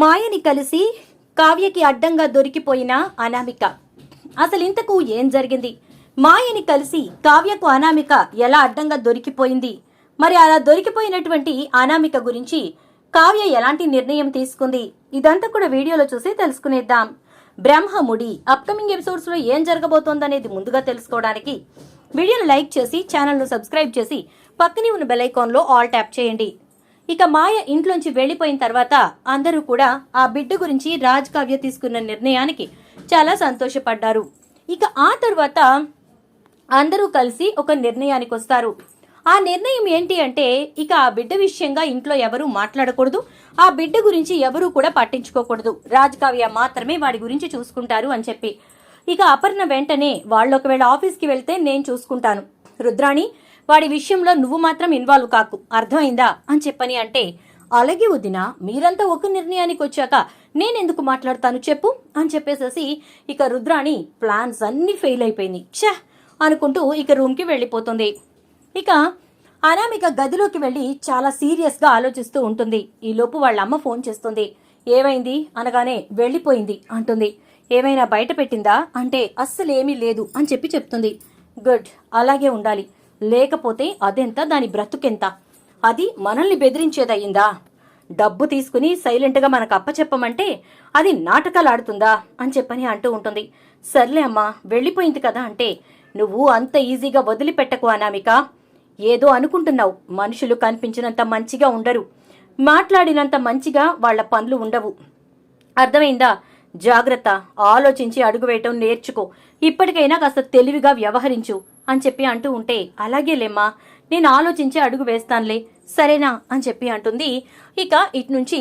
మాయని కలిసి కావ్యకి అడ్డంగా దొరికిపోయిన అనామిక. అసలు ఇంతకు ఏం జరిగింది? మాయని కలిసి కావ్యకు అనామిక ఎలా అడ్డంగా దొరికిపోయింది? మరి అలా దొరికిపోయినటువంటి అనామిక గురించి కావ్య ఎలాంటి నిర్ణయం తీసుకుంది? ఇదంతా కూడా వీడియోలో చూసి తెలుసుకునేద్దాం. బ్రహ్మముడి అప్కమింగ్ ఎపిసోడ్స్లో ఏం జరగబోతోందనేది ముందుగా తెలుసుకోవడానికి వీడియోను లైక్ చేసి ఛానల్ను సబ్స్క్రైబ్ చేసి పక్కనే ఉన్న బెల్ ఐకాన్లో ఆల్ ట్యాప్ చేయండి. ఇక మాయ ఇంట్లోంచి వెళ్ళిపోయిన తర్వాత అందరూ కూడా ఆ బిడ్డ గురించి రాజ్ కావ్య తీసుకున్న నిర్ణయానికి చాలా సంతోషపడ్డారు. ఇక ఆ తర్వాత అందరూ కలిసి ఒక నిర్ణయానికి వస్తారు. ఆ నిర్ణయం ఏంటి అంటే ఇక ఆ బిడ్డ విషయంగా ఇంట్లో ఎవరూ మాట్లాడకూడదు ఆ బిడ్డ గురించి ఎవరూ కూడా పట్టించుకోకూడదు. రాజ్ కావ్య మాత్రమే వాడి గురించి చూసుకుంటారు అని చెప్పి. ఇక అపర్ణ వెంటనే వాళ్ళు ఒకవేళ ఆఫీస్కి వెళ్తే నేను చూసుకుంటాను. రుద్రాణి వాడి విషయంలో నువ్వు మాత్రం ఇన్వాల్వ్ కాకు. అర్థమైందా? అని చెప్పని అంటే అలాగే వదిన మీరంతా ఒక నిర్ణయానికి వచ్చాక నేనెందుకు మాట్లాడతాను చెప్పు? అని చెప్పేసేసి ఇక రుద్రాణి ప్లాన్స్ అన్నీ ఫెయిల్ అయిపోయింది ఛా! అనుకుంటూ ఇక రూమ్కి వెళ్ళిపోతుంది. ఇక అనామిక గదిలోకి వెళ్ళి చాలా సీరియస్గా ఆలోచిస్తూ ఉంటుంది. ఈలోపు వాళ్ళ అమ్మ ఫోన్ చేస్తుంది. ఏమైంది? అనగానే వెళ్ళిపోయింది అంటుంది. ఏమైనా బయట పెట్టిందా? అంటే అస్సలేమీ లేదు అని చెప్పి చెప్తుంది. గుడ్ అలాగే ఉండాలి. లేకపోతే అదెంత? దాని బ్రతుకెంత? అది మనల్ని బెదిరించేదయ్యిందా? డబ్బు తీసుకుని సైలెంట్గా మనకు అప్పచెప్పమంటే అది నాటకాలు ఆడుతుందా అని చెప్పని అంటూ ఉంటుంది. సర్లే అమ్మా వెళ్ళిపోయింది కదా అంటే నువ్వు అంత ఈజీగా వదిలిపెట్టకు అనామిక. ఏదో అనుకుంటున్నావు. మనుషులు కనిపించినంత మంచిగా ఉండరు. మాట్లాడినంత మంచిగా వాళ్ళ పనులు ఉండవు. అర్థమైందా? జాగ్రత్త. ఆలోచించి అడుగు వేయటం నేర్చుకో. ఇప్పటికైనా కాస్త తెలివిగా వ్యవహరించు. అని చెప్పి అంటూ ఉంటే అలాగేలేమ్మా నేను ఆలోచించి అడుగు వేస్తానులే సరేనా? అని చెప్పి అంటుంది. ఇక ఇటు నుంచి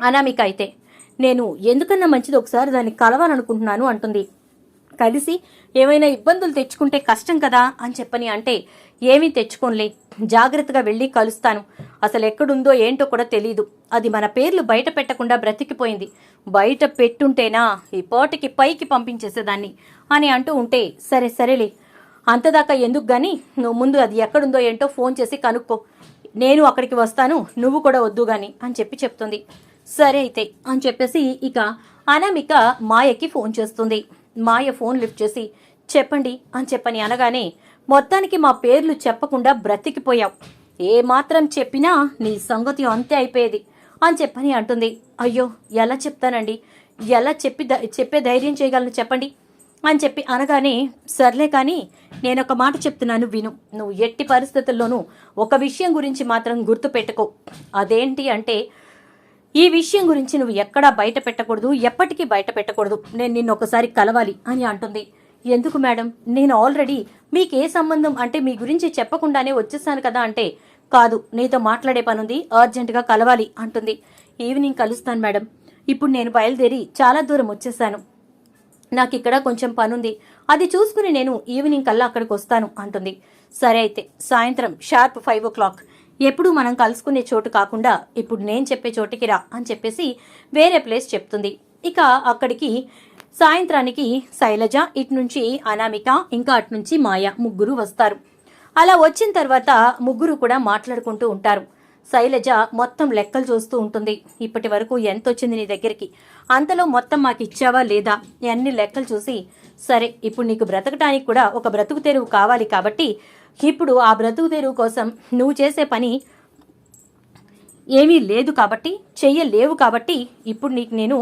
అనామిక అయితే నేను ఎందుకన్నా మంచిది ఒకసారి దాన్ని కలవాలనుకుంటున్నాను? అంటుంది. కలిసి ఏమైనా ఇబ్బందులు తెచ్చుకుంటే కష్టం కదా? అని చెప్పని అంటే ఏమీ తెచ్చుకోనులే జాగ్రత్తగా వెళ్ళి కలుస్తాను. అసలు ఎక్కడుందో ఏంటో కూడా తెలీదు. అది మన పేర్లు బయట పెట్టకుండా బ్రతికిపోయింది. బయట పెట్టుంటేనా ఈ పోటకి పైకి పంపించేసేదాన్ని అని అంటూ ఉంటే సరే సరేలే అంతదాకా ఎందుకు కానీ నువ్వు ముందు అది ఎక్కడుందో ఏంటో ఫోన్ చేసి కనుక్కో. నేను అక్కడికి వస్తాను నువ్వు కూడా వద్దు గాని అని చెప్పి చెప్తుంది. సరే అయితే అని చెప్పేసి ఇక అనామిక మాయకి ఫోన్ చేస్తుంది. మాయ ఫోన్ లిఫ్ట్ చేసి చెప్పండి అని చెప్పని అనగానే మొత్తానికి మా పేర్లు చెప్పకుండా బ్రతికిపోయావు. ఏ మాత్రం చెప్పినా నీ సంగతి అంతే అయిపోయేది అని చెప్పని అంటుంది. అయ్యో ఎలా చెప్తానండి? ఎలా చెప్పి చెప్పే ధైర్యం చేయగలను చెప్పండి? అని చెప్పి అనగానే సర్లే కానీ నేను ఒక మాట చెప్తున్నాను విను. నువ్వు ఎట్టి పరిస్థితుల్లోనూ ఒక విషయం గురించి మాత్రం గుర్తు పెట్టుకో. అదేంటి అంటే ఈ విషయం గురించి నువ్వు ఎక్కడా బయట పెట్టకూడదు ఎప్పటికీ బయట పెట్టకూడదు. నేను నిన్ను ఒకసారి కలవాలి అని అంటుంది. ఎందుకు మేడం? నేను ఆల్రెడీ మీకు ఏ సంబంధం అంటే మీ గురించి చెప్పకుండానే వచ్చేసాను కదా అంటే కాదు నీతో మాట్లాడే పనుంది అర్జెంటుగా కలవాలి అంటుంది. ఈవినింగ్ కలుస్తాను మేడం. ఇప్పుడు నేను బయలుదేరి చాలా దూరం వచ్చేసాను. నాకు ఇక్కడ కొంచెం పనుంది. అది చూసుకుని నేను ఈవినింగ్ కల్లా అక్కడికి వస్తాను అంటుంది. సరే అయితే సాయంత్రం షార్ప్ ఫైవ్ ఓ క్లాక్. ఎప్పుడు మనం కలుసుకునే చోటు కాకుండా ఇప్పుడు నేను చెప్పే చోటికి రా అని చెప్పేసి వేరే ప్లేస్ చెప్తుంది. ఇక అక్కడికి సాయంత్రానికి శైలజ ఇటు నుంచి అనామిక ఇంకా అటు నుంచి మాయ ముగ్గురు వస్తారు. అలా వచ్చిన తర్వాత ముగ్గురు కూడా మాట్లాడుకుంటూ ఉంటారు. శైలజ మొత్తం లెక్కలు చూస్తూ ఉంటుంది. ఇప్పటి వరకు ఎంత వచ్చింది నీ దగ్గరికి? అంతలో మొత్తం మాకు ఇచ్చావా లేదా? అన్ని లెక్కలు చూసి సరే ఇప్పుడు నీకు బ్రతకటానికి కూడా ఒక బ్రతుకు తెరువు కావాలి కాబట్టి ఇప్పుడు ఆ బ్రతుకు తెరువు కోసం నువ్వు చేసే పని ఏమీ లేదు కాబట్టి చెయ్యలేవు కాబట్టి ఇప్పుడు నీకు నేను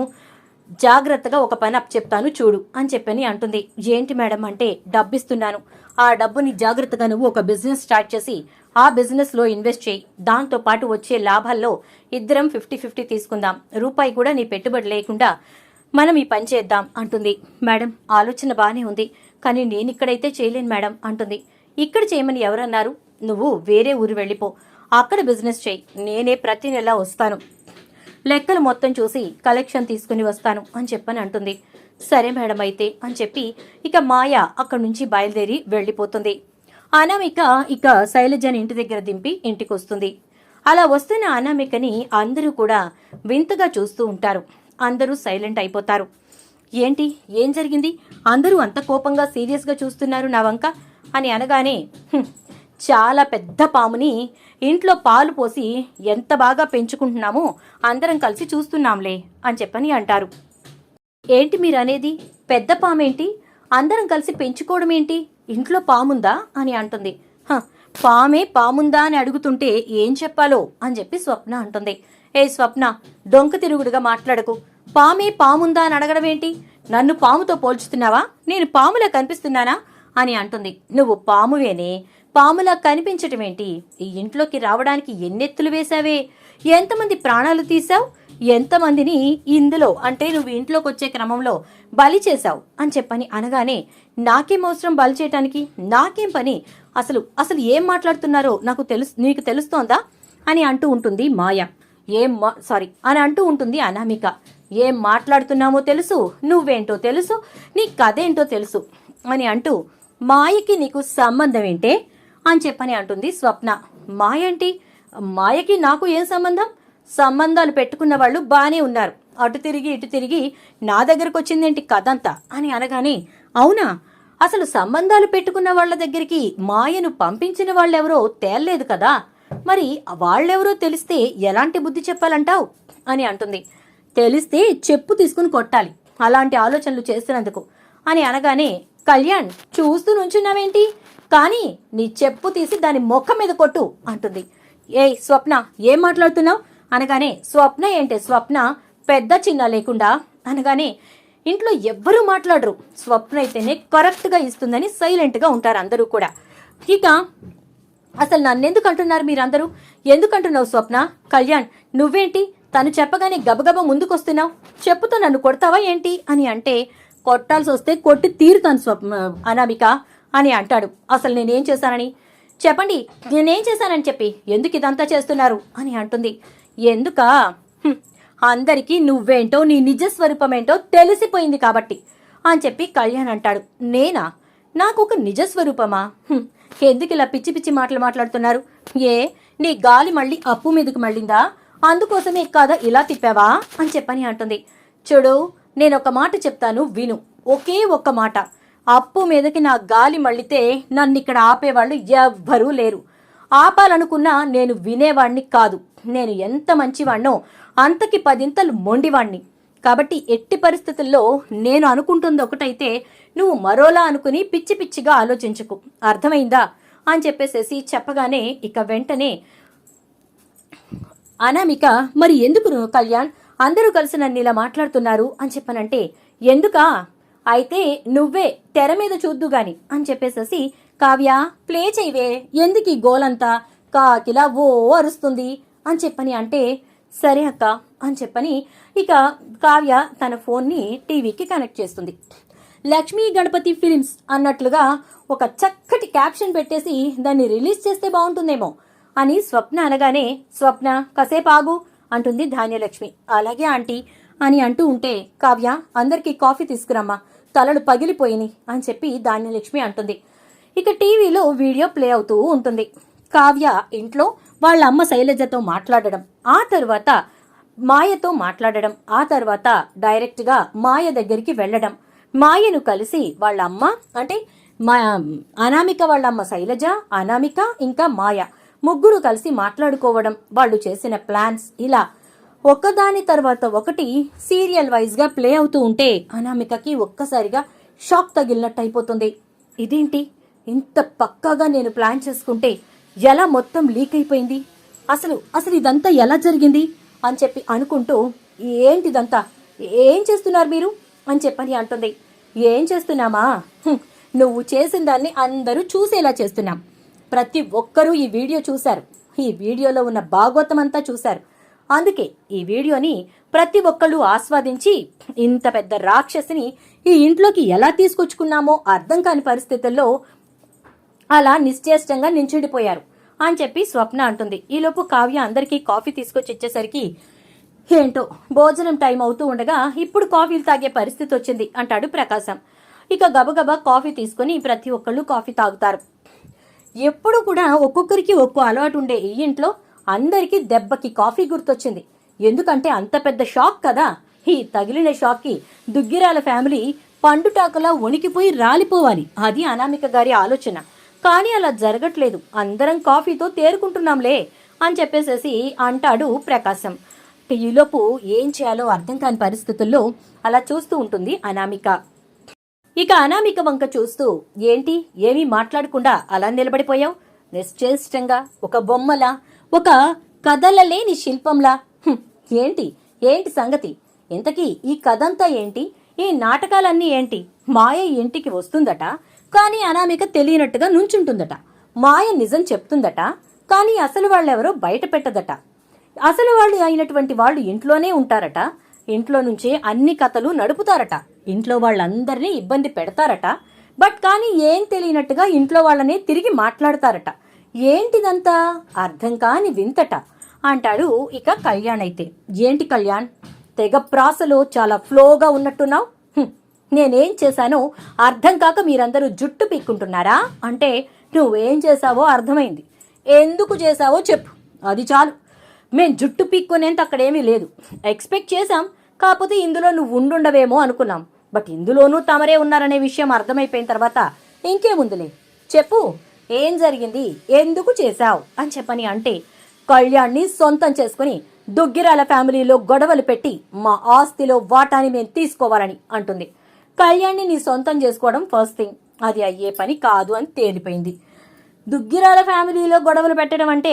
జాగ్రత్తగా ఒక పని అప్ చెప్తాను చూడు అని చెప్పని అంటుంది. ఏంటి మేడం అంటే డబ్బిస్తున్నాను. ఆ డబ్బుని జాగ్రత్తగా నువ్వు ఒక బిజినెస్ స్టార్ట్ చేసి ఆ బిజినెస్లో ఇన్వెస్ట్ చేయి. దాంతో పాటు వచ్చే లాభాల్లో ఇద్దరం ఫిఫ్టీ ఫిఫ్టీ తీసుకుందాం. రూపాయి కూడా నీ పెట్టుబడి లేకుండా మనం ఈ పని చేద్దాం అంటుంది. మేడం ఆలోచన బాగానే ఉంది. కానీ నేను ఇక్కడైతే చేయలేను మేడం అంటుంది. ఇక్కడ చేయమని ఎవరన్నారు? నువ్వు వేరే ఊరు వెళ్ళిపో. అక్కడ బిజినెస్ చేయి. నేనే ప్రతి నెల వస్తాను. లెక్కలు మొత్తం చూసి కలెక్షన్ తీసుకుని వస్తాను అని చెప్పని అంటుంది. సరే మేడం అయితే అని చెప్పి ఇక మాయ అక్కడి నుంచి బయలుదేరి వెళ్ళిపోతుంది. అనామిక ఇక శైలజని ఇంటి దగ్గర దింపి ఇంటికి వస్తుంది అలా వస్తున్న అనామికని అందరూ కూడా వింతగా చూస్తూ ఉంటారు. అందరూ సైలెంట్ అయిపోతారు. ఏంటి? ఏం జరిగింది? అందరూ అంత కోపంగా సీరియస్గా చూస్తున్నారు నా వంక అని అనగానే చాలా పెద్ద పాముని ఇంట్లో పాలు పోసి ఎంత బాగా పెంచుకుంటున్నామో అందరం కలిసి చూస్తున్నాంలే అని చెప్పని అంటారు. ఏంటి మీరు అనేది పెద్ద పామేంటి? అందరం కలిసి పెంచుకోవడం ఏంటి ఇంట్లో పాముందా? అని అంటుంది. "హ, పామే పాముందా అని అడుగుతుంటే ఏం చెప్పాలో అని చెప్పి స్వప్న అంటుంది. ఏ స్వప్న డొంక తిరుగుడుగా మాట్లాడకు. పామే పాముందా అని అడగడం ఏంటి? నన్ను పాముతో పోల్చుతున్నావా? నేను పాములా కనిపిస్తున్నానా? అని అంటుంది. నువ్వు పామువేనే. పాములా కనిపించటమేంటి? ఈ ఇంట్లోకి రావడానికి ఎన్నెత్తులు వేశావే? ఎంతమంది ప్రాణాలు తీశావు? ఎంతమందిని ఇందులో అంటే నువ్వు ఇంట్లోకి వచ్చే క్రమంలో బలి చేశావు అని చెప్పని అనగానే నాకేం అవసరం బలి చేయటానికి? నాకేం పని? అసలు అసలు ఏం మాట్లాడుతున్నారో నాకు తెలుసు నీకు తెలుస్తోందా? అని అంటూ ఉంటుంది మాయ. ఏం మా సారీ అని అంటూ ఉంటుంది అనామిక. ఏం మాట్లాడుతున్నామో తెలుసు? నువ్వేంటో తెలుసు? నీ కథ ఏంటో తెలుసు? అని అంటూ మాయకి నీకు సంబంధం ఏంటే? అని చెప్పని అంటుంది స్వప్న. మాయ ఏంటి మాయకి నాకు ఏం సంబంధం? సంబంధాలు పెట్టుకున్న వాళ్ళు బానే ఉన్నారు. అటు తిరిగి ఇటు తిరిగి నా దగ్గరకు వచ్చిందేంటి కథంతా? అని అనగానే అవునా? అసలు సంబంధాలు పెట్టుకున్న వాళ్ళ దగ్గరికి మాయను పంపించిన వాళ్ళెవరో తేల్లేదు కదా. మరి వాళ్ళెవరో తెలిస్తే ఎలాంటి బుద్ధి చెప్పాలంటావు? అని అంటుంది. తెలిస్తే చెప్పు తీసుకుని కొట్టాలి. అలాంటి ఆలోచనలు చేస్తున్నందుకు. అని అనగానే కళ్యాణ్ చూస్తూ నుంచున్నావేంటి? కానీ నీ చెప్పు తీసి దాని మొక్క మీద కొట్టు అంటుంది. ఏయ్ స్వప్న ఏం మాట్లాడుతున్నావు? అనగానే స్వప్న ఏంటే స్వప్న? పెద్ద చిన్న లేకుండా? అనగానే ఇంట్లో ఎవ్వరూ మాట్లాడరు. స్వప్న అయితేనే కరెక్ట్గా ఇస్తుందని సైలెంట్గా ఉంటారు అందరూ కూడా. ఇక అసలు నన్నెందుకు అంటున్నారు మీరందరూ? ఎందుకంటున్నావు స్వప్న? కళ్యాణ్ నువ్వేంటి? తను చెప్పగానే గబగబ ముందుకొస్తున్నావు. చెప్పుతో నన్ను కొడతావా ఏంటి? అని అంటే కొట్టాల్సి వస్తే కొట్టి తీరుతాను స్వప్న అనామిక అని అంటాడు. అసలు నేనేం చేశానని? చెప్పండి నేనేం చేశానని చెప్పి ఎందుకు ఇదంతా చేస్తున్నారు? అని అంటుంది. ఎందుకా? అందరికీ నువ్వేంటో నీ నిజ స్వరూపమేంటో తెలిసిపోయింది కాబట్టి అని చెప్పి కళ్యాణ్ అంటాడు. నేనా? నాకు ఒక నిజ స్వరూపమా? ఎందుకు ఇలా పిచ్చి పిచ్చి మాటలు మాట్లాడుతున్నారు? ఏ నీ గాలి మళ్ళీ అప్పు మీదకు మళ్ళిందా? అందుకోసమే కాదా ఇలా తిప్పావా? అని చెప్పని అంటుంది. చూడు నేను ఒక మాట చెప్తాను విను. ఒకే ఒక్క మాట. అప్పు మీదకి నా గాలి మళ్ళితే నన్ను ఇక్కడ ఆపేవాళ్ళు ఎవ్వరూ లేరు. ఆపాలనుకున్నా నేను వినేవాణ్ణి కాదు. నేను ఎంత మంచివాణ్ణో అంతకి పదింతలు మొండివాణ్ణి. కాబట్టి ఎట్టి పరిస్థితుల్లో నేను అనుకుంటుంది ఒకటైతే నువ్వు మరోలా అనుకుని పిచ్చి పిచ్చిగా ఆలోచించకు. అర్థమైందా? అని చెప్పేసేసి చెప్పగానే ఇక వెంటనే అనామిక మరి ఎందుకు కళ్యాణ్? అందరూ కలిసి నన్ను ఇలా మాట్లాడుతున్నారు. అని చెప్పనంటే ఎందుకా? అయితే నువ్వే తెర మీద చూద్దు గాని అని చెప్పేసేసి కావ్య ప్లే చేయవే ఎందుకు ఈ గోలంతా? కాకిలా ఓ అరుస్తుంది అని చెప్పని అంటే సరే అక్క అని చెప్పని ఇక కావ్య తన ఫోన్ని టీవీకి కనెక్ట్ చేస్తుంది. లక్ష్మీ గణపతి ఫిలిమ్స్ అన్నట్లుగా ఒక చక్కటి క్యాప్షన్ పెట్టేసి దాన్ని రిలీజ్ చేస్తే బాగుంటుందేమో అని స్వప్న అనగానే స్వప్న కాసేపు ఆగు అంటుంది ధాన్యలక్ష్మి. అలాగే ఆంటీ అని అంటూ ఉంటే కావ్య అందరికీ కాఫీ తీసుకురమ్మా తలలు పగిలిపోయినాయి అని చెప్పి ధాన్యలక్ష్మి అంటుంది. ఇక టీవీలో వీడియో ప్లే అవుతూ ఉంటుంది. కావ్య ఇంట్లో వాళ్ళ అమ్మ శైలజతో మాట్లాడడం ఆ తర్వాత మాయతో మాట్లాడడం ఆ తర్వాత డైరెక్ట్గా మాయ దగ్గరికి వెళ్ళడం. మాయను కలిసి వాళ్ళ అమ్మ అంటే మా అనామిక వాళ్ళ అమ్మ శైలజ అనామిక ఇంకా మాయ ముగ్గురు కలిసి మాట్లాడుకోవడం వాళ్ళు చేసిన ప్లాన్స్ ఇలా. ఒకదాని తర్వాత ఒకటి సీరియల్ వైజ్గా ప్లే అవుతూ ఉంటే అనామికకి ఒక్కసారిగా షాక్ తగిలినట్టు అయిపోతుంది ఇదేంటి? ఇంత పక్కాగా నేను ప్లాన్ చేసుకుంటే ఎలా మొత్తం లీక్ అయిపోయింది? అసలు అసలు ఇదంతా ఎలా జరిగింది? అని చెప్పి అనుకుంటూ ఏంటిదంతా? ఏం చేస్తున్నారు మీరు? అని చెప్పని అంటుంది. ఏం చేస్తున్నామా? నువ్వు చేసిన దాన్ని అందరూ చూసేలా చేస్తున్నాం. ప్రతి ఒక్కరూ ఈ వీడియో చూశారు. ఈ వీడియోలో ఉన్న భాగవతం అంతా చూశారు. అందుకే ఈ వీడియోని ప్రతి ఒక్కళ్ళు ఆస్వాదించి ఇంత పెద్ద రాక్షసిని ఈ ఇంట్లోకి ఎలా తీసుకొచ్చుకున్నామో అర్థం కాని పరిస్థితుల్లో అలా నిశ్చేష్టంగా నించుండిపోయారు అని చెప్పి స్వప్న అంటుంది. ఈలోపు కావ్య అందరికీ కాఫీ తీసుకొచ్చి ఇచ్చేసరికి ఏంటో భోజనం టైం అవుతూ ఉండగా ఇప్పుడు కాఫీలు తాగే పరిస్థితి వచ్చింది అంటాడు ప్రకాశం. ఇక గబగబా కాఫీ తీసుకొని ప్రతి ఒక్కళ్ళు కాఫీ తాగుతారు. ఎప్పుడు కూడా ఒక్కొక్కరికి ఒక్కో అలవాటు ఉండే ఈ ఇంట్లో అందరికీ దెబ్బకి కాఫీ గుర్తొచ్చింది. ఎందుకంటే అంత పెద్ద షాక్ కదా. ఈ తగిలిన షాక్కి దుగ్గిరాల ఫ్యామిలీ పండుటాకలా వణికిపోయి రాలిపోవాలి. అది అనామిక గారి ఆలోచన. కానీ అలా జరగట్లేదు. అందరం కాఫీతో తేరుకుంటున్నాంలే అని చెప్పేసేసి అంటాడు ప్రకాశం. ఈలోపు ఏం చేయాలో అర్థం కాని పరిస్థితుల్లో అలా చూస్తూ ఉంటుంది అనామిక. ఇక అనామిక వంక చూస్తూ ఏంటి? ఏమీ మాట్లాడకుండా అలా నిలబడిపోయావు? నిశ్చేష్టంగా ఒక బొమ్మలా? ఒక కదలలేని శిల్పంలా? ఏంటి? ఏంటి సంగతి? ఇంతకీ ఈ కథంతా ఏంటి? ఈ నాటకాలన్నీ ఏంటి? మాయ ఇంటికి వస్తుందట. కానీ అనామిక తెలియనట్టుగా నుంచుంటుందట. మాయ నిజం చెప్తుందట కానీ అసలు వాళ్ళెవరో బయట పెట్టదట. అసలు వాళ్ళు అయినటువంటి వాళ్ళు ఇంట్లోనే ఉంటారట. ఇంట్లో నుంచే అన్ని కథలు నడుపుతారట. ఇంట్లో వాళ్ళందరినీ ఇబ్బంది పెడతారట. బట్ కానీ ఏం తెలియనట్టుగా ఇంట్లో వాళ్ళనే తిరిగి మాట్లాడతారట. ఏంటిదంతా? అర్థం కాని వింతట. అంటాడు ఇక కళ్యాణ్ అయితే. ఏంటి కళ్యాణ్? తెగ ప్రాసలో చాలా ఫ్లోగా ఉన్నట్టున్నావు. నేనేం చేశానో అర్థం కాక మీరందరూ జుట్టు పీక్కుంటున్నారా? అంటే నువ్వేం చేశావో అర్థమైంది. ఎందుకు చేశావో చెప్పు. అది చాలు. మేం జుట్టు పీక్కునేంత అక్కడేమీ లేదు. ఎక్స్పెక్ట్ చేశాం కాకపోతే ఇందులో నువ్వు ఉండుండవేమో అనుకున్నాం. బట్ ఇందులోనూ తమరే ఉన్నారనే విషయం అర్థమైపోయిన తర్వాత ఇంకేముందులే? చెప్పు. ఏం జరిగింది? ఎందుకు చేశావు? అని చెప్పని అంటే కళ్యాణ్ని సొంతం చేసుకుని దుగ్గిరాల ఫ్యామిలీలో గొడవలు పెట్టి మా ఆస్తిలో వాటాని మేము తీసుకోవాలని అంటుంది. కళ్యాణ్ని నీ సొంతం చేసుకోవడం ఫస్ట్ థింగ్ అది అయ్యే పని కాదు అని తేలిపోయింది. దుగ్గిరాల ఫ్యామిలీలో గొడవలు పెట్టడం అంటే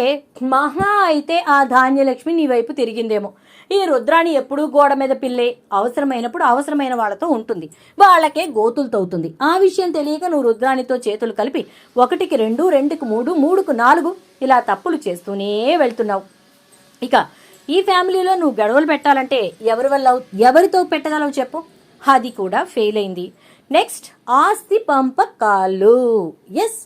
మహా అయితే ఆ ధాన్యలక్ష్మి నీ వైపు తిరిగిందేమో. ఈ రుద్రాణి ఎప్పుడూ గోడ మీద పిల్లే. అవసరమైనప్పుడు అవసరమైన వాళ్ళతో ఉంటుంది. వాళ్ళకే గోతులు తవ్వుతుంది. ఆ విషయం తెలియక నువ్వు రుద్రాణితో చేతులు కలిపి ఒకటికి రెండు రెండుకు మూడు మూడుకు నాలుగు ఇలా తప్పులు చేస్తూనే వెళ్తున్నావు. ఇక ఈ ఫ్యామిలీలో నువ్వు గొడవలు పెట్టాలంటే ఎవరి వల్ల ఎవరితో పెట్టగలవు చెప్పు. అది కూడా ఫెయిల్ అయింది. నెక్స్ట్ ఆస్తి పంపకాలు. ఎస్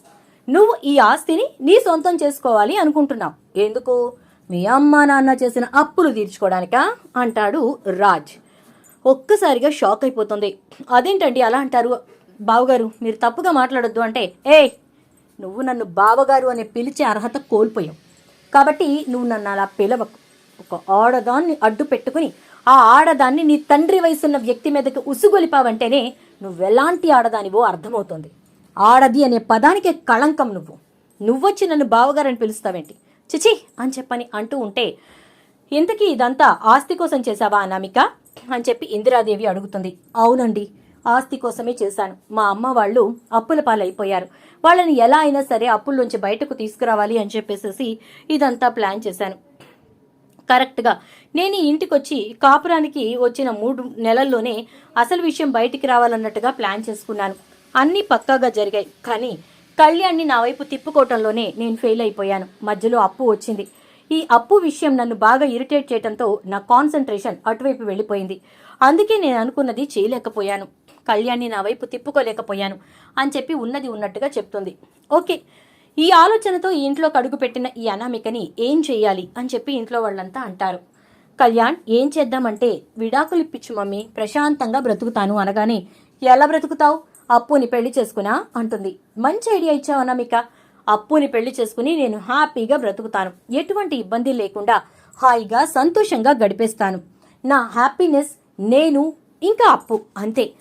నువ్వు ఈ ఆస్తిని నీ సొంతం చేసుకోవాలి అనుకుంటున్నావు. ఎందుకు? మీ అమ్మ నాన్న చేసిన అప్పులు తీర్చుకోవడానికా అంటాడు రాజ్. ఒక్కసారిగా షాక్ అయిపోతుంది. అదేంటండి అలా అంటారు? బావగారు మీరు తప్పుగా మాట్లాడొద్దు అంటే ఏయ్ నువ్వు నన్ను బావగారు అనే పిలిచే అర్హత కోల్పోయావు. కాబట్టి నువ్వు నన్ను అలా పిలవకు. ఒక ఆడదాన్ని అడ్డు పెట్టుకుని ఆ ఆడదాన్ని నీ తండ్రి వయసున్న వ్యక్తి మీదకి ఉసుగొలిపావంటేనే నువ్వెలాంటి ఆడదానివో అర్థమవుతుంది. ఆడది అనే పదానికే కళంకం నువ్వు. నువ్వొచ్చి నన్ను బావగారని పిలుస్తావేంటి? చిచి అని చెప్పని అంటూ ఉంటే ఇంతకీ ఇదంతా ఆస్తి కోసం చేశావా అనామిక? అని చెప్పి ఇందిరాదేవి అడుగుతుంది. అవునండి ఆస్తి కోసమే చేశాను. మా అమ్మ వాళ్ళు అప్పుల పాలైపోయారు. వాళ్ళని ఎలా అయినా సరే అప్పుల్లోంచి బయటకు తీసుకురావాలి అని చెప్పేసేసి ఇదంతా ప్లాన్ చేశాను. కరెక్ట్గా. నేను ఇంటికి ఇంటికొచ్చి కాపురానికి వచ్చిన మూడు నెలల్లోనే అసలు విషయం బయటికి రావాలన్నట్టుగా ప్లాన్ చేసుకున్నాను. అన్నీ పక్కాగా జరిగాయి. కానీ కళ్యాణ్ని నా వైపు తిప్పుకోవటంలోనే నేను ఫెయిల్ అయిపోయాను. మధ్యలో అప్పు వచ్చింది. ఈ అప్పు విషయం నన్ను బాగా ఇరిటేట్ చేయడంతో నా కాన్సన్ట్రేషన్ అటువైపు వెళ్ళిపోయింది. అందుకే నేను అనుకున్నది చేయలేకపోయాను. కళ్యాణ్ని నా వైపు తిప్పుకోలేకపోయాను అని చెప్పి ఉన్నది ఉన్నట్టుగా చెప్తుంది. ఓకే ఈ ఆలోచనతో ఈ ఇంట్లో అడుగుపెట్టిన ఈ అనామికని ఏం చెయ్యాలి అని చెప్పి ఇంట్లో వాళ్ళంతా అంటారు. కళ్యాణ్ ఏం చేద్దామంటే విడాకులు ఇప్పించు మమ్మీ ప్రశాంతంగా బ్రతుకుతాను అనగానే ఎలా బ్రతుకుతావు? అప్పుని పెళ్ళి చేసుకునా? అంటుంది. మంచి ఐడియా ఇచ్చావు అనామిక. అప్పుని పెళ్ళి చేసుకుని నేను హ్యాపీగా బ్రతుకుతాను. ఎటువంటి ఇబ్బంది లేకుండా హాయిగా సంతోషంగా గడిపేస్తాను. నా హ్యాపీనెస్ నేను ఇంకా అప్పు. అంతే.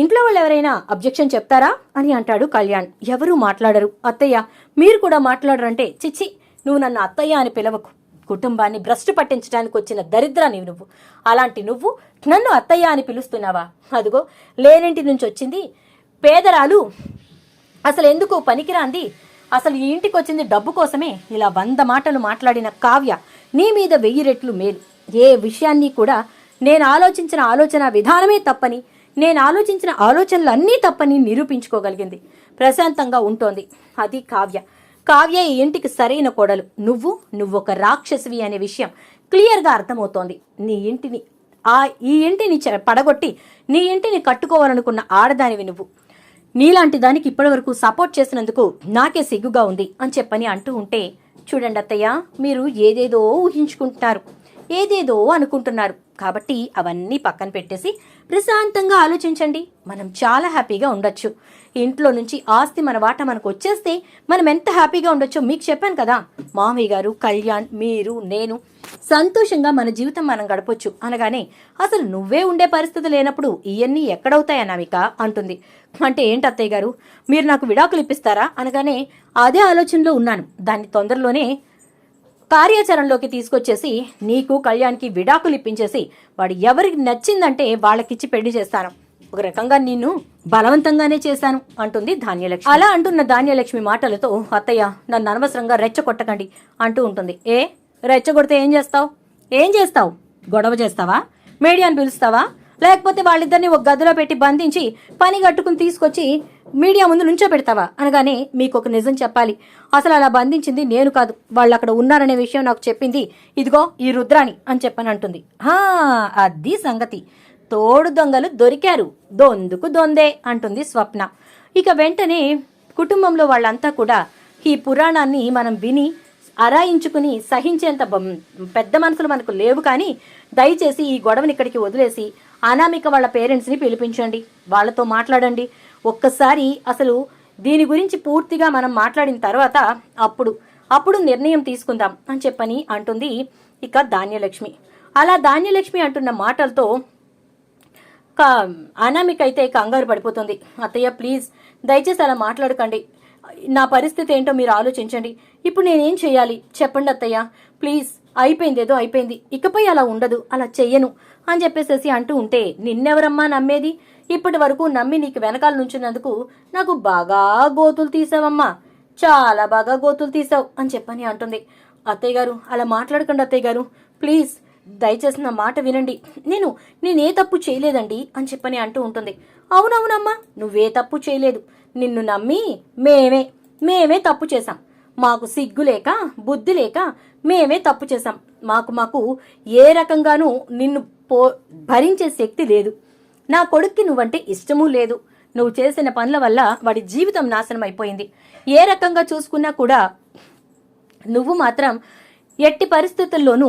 ఇంట్లో వాళ్ళు ఎవరైనా అబ్జెక్షన్ చెప్తారా అని అంటాడు కళ్యాణ్. ఎవరూ మాట్లాడరు. అత్తయ్య మీరు కూడా మాట్లాడరంటే చిచ్చి నువ్వు నన్ను అత్తయ్య అని పిలవకు. కుటుంబాన్ని భ్రష్టు పట్టించడానికి వచ్చిన దరిద్ర నీవు నువ్వు. అలాంటి నువ్వు నన్ను అత్తయ్య అని పిలుస్తున్నావా? అదిగో లేనింటి నుంచి వచ్చింది పేదరాలు. అసలు ఎందుకు పనికిరాంది. అసలు ఈ ఇంటికి వచ్చింది డబ్బు కోసమే ఇలా వంద మాటలు మాట్లాడిన కావ్య నీ మీద వెయ్యి రెట్లు మేలు. ఏ విషయాన్ని కూడా నేను ఆలోచించిన ఆలోచన విధానమే తప్పని నేను ఆలోచించిన ఆలోచనలన్నీ తప్పని నిరూపించుకోగలిగింది. ప్రశాంతంగా ఉంటోంది. అది కావ్య. కావ్య ఈ ఇంటికి సరైన కోడలు. నువ్వు నువ్వొక రాక్షసివి అనే విషయం క్లియర్గా అర్థమవుతోంది. నీ ఇంటిని ఆ ఈ ఇంటిని పడగొట్టి నీ ఇంటిని కట్టుకోవాలనుకున్న ఆడదానివి నువ్వు. నీలాంటి దానికి ఇప్పటివరకు సపోర్ట్ చేసినందుకు నాకే సిగ్గుగా ఉంది అని చెప్పని అంటూ ఉంటే చూడండి అత్తయ్య మీరు ఏదేదో ఊహించుకుంటున్నారు. ఏదేదో అనుకుంటున్నారు. కాబట్టి అవన్నీ పక్కన పెట్టేసి ప్రశాంతంగా ఆలోచించండి. మనం చాలా హ్యాపీగా ఉండొచ్చు. ఇంట్లో నుంచి ఆస్తి మన వాట మనకు వచ్చేస్తే మనం ఎంత హ్యాపీగా ఉండొచ్చో మీకు చెప్పాను కదా. మామయ్య గారు కళ్యాణ్ మీరు నేను సంతోషంగా మన జీవితం మనం గడపొచ్చు. అనగానే అసలు నువ్వే ఉండే పరిస్థితి లేనప్పుడు ఇవన్నీ ఎక్కడవుతాయి అనామిక అంటుంది. అంటే ఏంటి అత్తయ్య గారు? మీరు నాకు విడాకులు ఇప్పిస్తారా? అనగానే అదే ఆలోచనలో ఉన్నాను. దాన్ని తొందరలోనే కార్యాచరణలోకి తీసుకొచ్చేసి నీకు కళ్యాణ్కి విడాకులు ఇప్పించేసి వాడు ఎవరికి నచ్చిందంటే వాళ్ళకిచ్చి పెళ్ళి చేస్తాను. ఒక రకంగా నిన్ను బలవంతంగానే చేశాను అంటుంది ధాన్యలక్ష్మి. అలా అంటున్న ధాన్యలక్ష్మి మాటలతో అత్తయ్య నన్ను అనవసరంగా రెచ్చగొట్టకండి అంటూ ఉంటుంది. ఏ? రెచ్చగొడితే ఏం చేస్తావు? ఏం చేస్తావు? గొడవ చేస్తావా? మీడియాను పిలుస్తావా? లేకపోతే వాళ్ళిద్దరిని ఒక గదిలో పెట్టి బంధించి పని కట్టుకుని తీసుకొచ్చి మీడియా ముందు నుంచో పెడతావా అనగానే మీకు ఒక నిజం చెప్పాలి. అసలు అలా బంధించింది నేను కాదు. వాళ్ళు అక్కడ ఉన్నారనే విషయం నాకు చెప్పింది. ఇదిగో ఈ రుద్రాణి అని చెప్పని అంటుంది. హా అది సంగతి. తోడు దొంగలు దొరికారు. దొందుకు దొందే అంటుంది స్వప్న. ఇక వెంటనే కుటుంబంలో వాళ్ళంతా కూడా ఈ పురాణాన్ని మనం విని అరాయించుకుని సహించేంత పెద్ద మనసులు మనకు లేవు కానీ దయచేసి ఈ గొడవని ఇక్కడికి వదిలేసి అనామిక వాళ్ళ పేరెంట్స్ని పిలిపించండి. వాళ్ళతో మాట్లాడండి. ఒక్కసారి అసలు దీని గురించి పూర్తిగా మనం మాట్లాడిన తర్వాత అప్పుడు అప్పుడు నిర్ణయం తీసుకుందాం అని చెప్పని అంటుంది ఇక ధాన్యలక్ష్మి. అలా ధాన్యలక్ష్మి అంటున్న మాటలతో కా అనామిక అయితే కంగారు పడిపోతుంది. అత్తయ్య ప్లీజ్ దయచేసి అలా మాట్లాడకండి. నా పరిస్థితి ఏంటో మీరు ఆలోచించండి. ఇప్పుడు నేనేం చేయాలి? చెప్పండి అత్తయ్య. ప్లీజ్ అయిపోయింది ఏదో అయిపోయింది. ఇకపై అలా ఉండదు. అలా చెయ్యను. అని చెప్పేసేసి అంటూ ఉంటే నిన్నెవరమ్మా నమ్మేది? ఇప్పటి వరకు నమ్మి నీకు వెనకాల నుంచినందుకు నాకు బాగా గోతులు తీసావమ్మా. చాలా బాగా గోతులు తీసావు అని చెప్పని అంటుంది. అత్తయ్య గారు అలా మాట్లాడకండి అత్తయ్య గారు ప్లీజ్ దయచేసి నా మాట వినండి. నేను నేనే తప్పు చేయలేదండి అని చెప్పని అంటూ ఉంటుంది. అవునవునమ్మా నువ్వే తప్పు చేయలేదు. నిన్ను నమ్మి మేమే మేమే తప్పు చేశాం. మాకు సిగ్గు లేక బుద్ధి లేక మేమే తప్పు చేశాం. మాకు మాకు ఏ రకంగానూ నిన్ను పో భరించే శక్తి లేదు. నా కొడుక్కి నువ్వంటే ఇష్టమూ లేదు. నువ్వు చేసిన పనుల వల్ల వాడి జీవితం నాశనం అయిపోయింది ఏ రకంగా చూసుకున్నా కూడా నువ్వు మాత్రం ఎట్టి పరిస్థితుల్లోనూ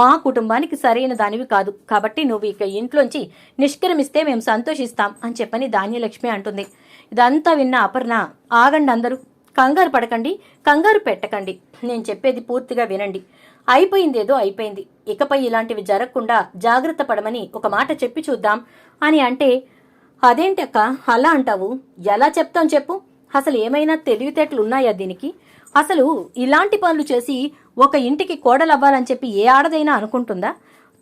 మా కుటుంబానికి సరైన దానివి కాదు. కాబట్టి నువ్వు ఇక ఇంట్లోంచి నిష్క్రమిస్తే మేము సంతోషిస్తాం అని చెప్పని ధాన్యలక్ష్మి అంటుంది. ఇదంతా విన్న అపర్ణ ఆగండి అందరూ. కంగారు పడకండి కంగారు పెట్టకండి. నేను చెప్పేది పూర్తిగా వినండి. అయిపోయిందేదో అయిపోయింది. ఇకపై ఇలాంటివి జరగకుండా జాగ్రత్త పడమని ఒక మాట చెప్పి చూద్దాం అని అంటే అదేంటి అక్క? అలా అంటావు? ఎలా చెప్తాం చెప్పు? అసలు ఏమైనా తెలివితేటలు ఉన్నాయా దీనికి? అసలు ఇలాంటి పనులు చేసి ఒక ఇంటికి కోడలవ్వాలని చెప్పి ఏ ఆడదైనా అనుకుంటుందా?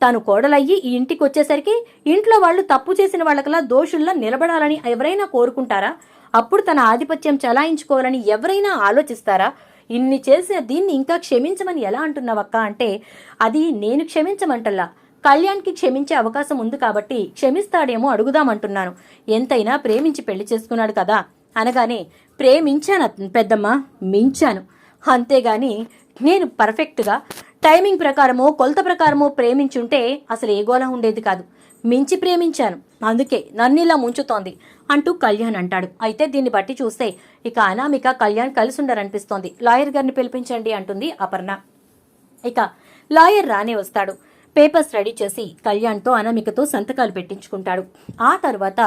తాను కోడలయ్యి ఈ ఇంటికి వచ్చేసరికి ఇంట్లో వాళ్ళు తప్పు చేసిన వాళ్ళకలా దోషుల్లా నిలబడాలని ఎవరైనా కోరుకుంటారా? అప్పుడు తన ఆధిపత్యం చలాయించుకోవాలని ఎవరైనా ఆలోచిస్తారా? ఇన్ని చేసిన దీన్ని ఇంకా క్షమించమని ఎలా అంటున్నావక్క అంటే అది నేను క్షమించమంటల్లా. కళ్యాణ్కి క్షమించే అవకాశం ఉంది కాబట్టి క్షమిస్తాడేమో అడుగుదామంటున్నాను. ఎంతైనా ప్రేమించి పెళ్ళి చేసుకున్నాడు కదా. అనగానే ప్రేమించాను పెద్దమ్మ మించాను. అంతేగాని నేను పర్ఫెక్ట్గా టైమింగ్ ప్రకారమో కొలత ప్రకారమో ప్రేమించుంటే అసలు ఏ గోళ ఉండేది కాదు. మించి ప్రేమించాను. అందుకే నన్ను ఇలా ముంచుతోంది అంటూ కళ్యాణ్ అంటాడు. అయితే దీన్ని బట్టి చూస్తే ఇక అనామిక కళ్యాణ్ కలిసి ఉండరనిపిస్తోంది లాయర్ గారిని పిలిపించండి అంటుంది అపర్ణ. ఇక లాయర్ రానే వస్తాడు. పేపర్స్ రెడీ చేసి కళ్యాణ్తో అనామికతో సంతకాలు పెట్టించుకుంటాడు. ఆ తర్వాత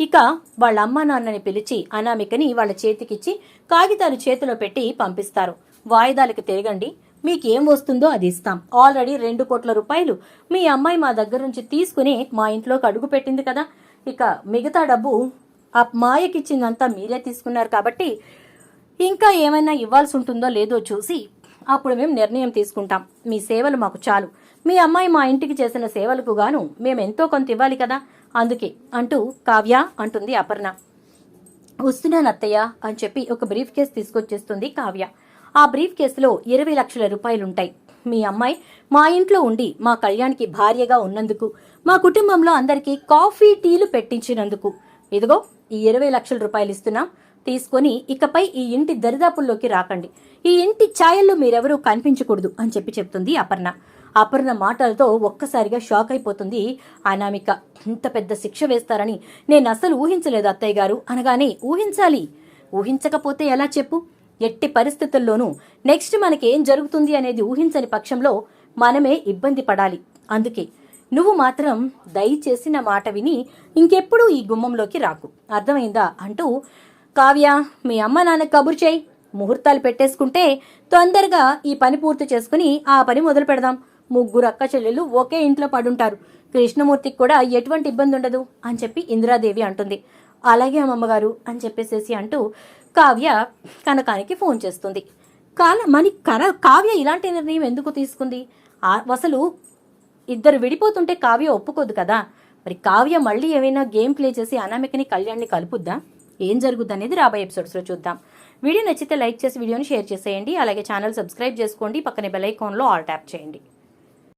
ఇక వాళ్ళ అమ్మ నాన్నని పిలిచి అనామికని వాళ్ళ చేతికిచ్చి కాగితాలు చేతిలో పెట్టి పంపిస్తారు. వాయిదాలకు తిరగండి మీకేం వస్తుందో అది ఇస్తాం. ఆల్రెడీ రెండు కోట్ల రూపాయలు మీ అమ్మాయి మా దగ్గర నుంచి తీసుకుని మా ఇంట్లోకి అడుగు పెట్టింది కదా. ఇక మిగతా డబ్బు ఆ మాయకిచ్చిందంతా మీరే తీసుకున్నారు కాబట్టి ఇంకా ఏమైనా ఇవ్వాల్సి ఉంటుందో లేదో చూసి అప్పుడు మేము నిర్ణయం తీసుకుంటాం. మీ సేవలు మాకు చాలు. మీ అమ్మాయి మా ఇంటికి చేసిన సేవలకు గాను మేము ఎంతో కొంత ఇవ్వాలి కదా. అందుకే అంటూ కావ్య అంటుంది అపర్ణ. వస్తున్నాను అత్తయ్య అని చెప్పి ఒక బ్రీఫ్ కేస్ తీసుకొచ్చేస్తుంది కావ్య. ఆ బ్రీఫ్ కేసులో ఇరవై లక్షల రూపాయలుంటాయి. మీ అమ్మాయి మా ఇంట్లో ఉండి మా కళ్యాణ్కి భార్యగా ఉన్నందుకు మా కుటుంబంలో అందరికీ కాఫీ టీలు పెట్టించినందుకు. ఇదిగో ఈ ఇరవై లక్షల రూపాయలు ఇస్తున్నాం తీసుకొని ఇకపై ఈ ఇంటి దరిదాపుల్లోకి రాకండి. ఈ ఇంటి ఛాయల్లో మీరెవరూ కనిపించకూడదు అని చెప్పి చెప్తుంది అపర్ణ. అపర్ణ మాటలతో ఒక్కసారిగా షాక్ అయిపోతుంది అనామిక. ఇంత పెద్ద శిక్ష వేస్తారని నేను అసలు ఊహించలేదు అత్తయ్య గారు. అనగానే ఊహించాలి. ఊహించకపోతే ఎలా చెప్పు? ఎట్టి పరిస్థితుల్లోనూ నెక్స్ట్ మనకేం జరుగుతుంది అనేది ఊహించని పక్షంలో మనమే ఇబ్బంది పడాలి. అందుకే నువ్వు మాత్రం దయచేసి నా మాట విని ఇంకెప్పుడు ఈ గుమ్మంలోకి రాకు. అర్థమైందా అంటూ కావ్య మీ అమ్మ నాన్న కబురు చేయి. ముహూర్తాలు పెట్టేసుకుంటే తొందరగా ఈ పని పూర్తి చేసుకుని ఆ పని మొదలు పెడదాం. ముగ్గురు అక్క చెల్లెళ్ళు ఒకే ఇంట్లో పడుంటారు. కృష్ణమూర్తికి కూడా ఎటువంటి ఇబ్బంది ఉండదు అని చెప్పి ఇందిరాదేవి అంటుంది. అలాగే అమ్మమ్మగారు అని చెప్పేసేసి అంటూ కావ్య కనకానికి ఫోన్ చేస్తుంది. కాల మని కర కావ్య ఇలాంటి నిర్ణయం ఎందుకు తీసుకుంది? అసలు ఇద్దరు విడిపోతుంటే కావ్య ఒప్పుకోదు కదా. మరి కావ్య మళ్ళీ ఏమైనా గేమ్ ప్లే చేసి అనామికని కళ్యాణ్ని కలుపుద్దా? ఏం జరుగుద్ది అనేది రాబోయే ఎపిసోడ్స్లో చూద్దాం. వీడియో నచ్చితే లైక్ చేసి వీడియోని షేర్ చేసేయండి. అలాగే ఛానల్ సబ్స్క్రైబ్ చేసుకోండి. పక్కనే బెల్ ఐకాన్లో ఆల్ ట్యాప్ చేయండి.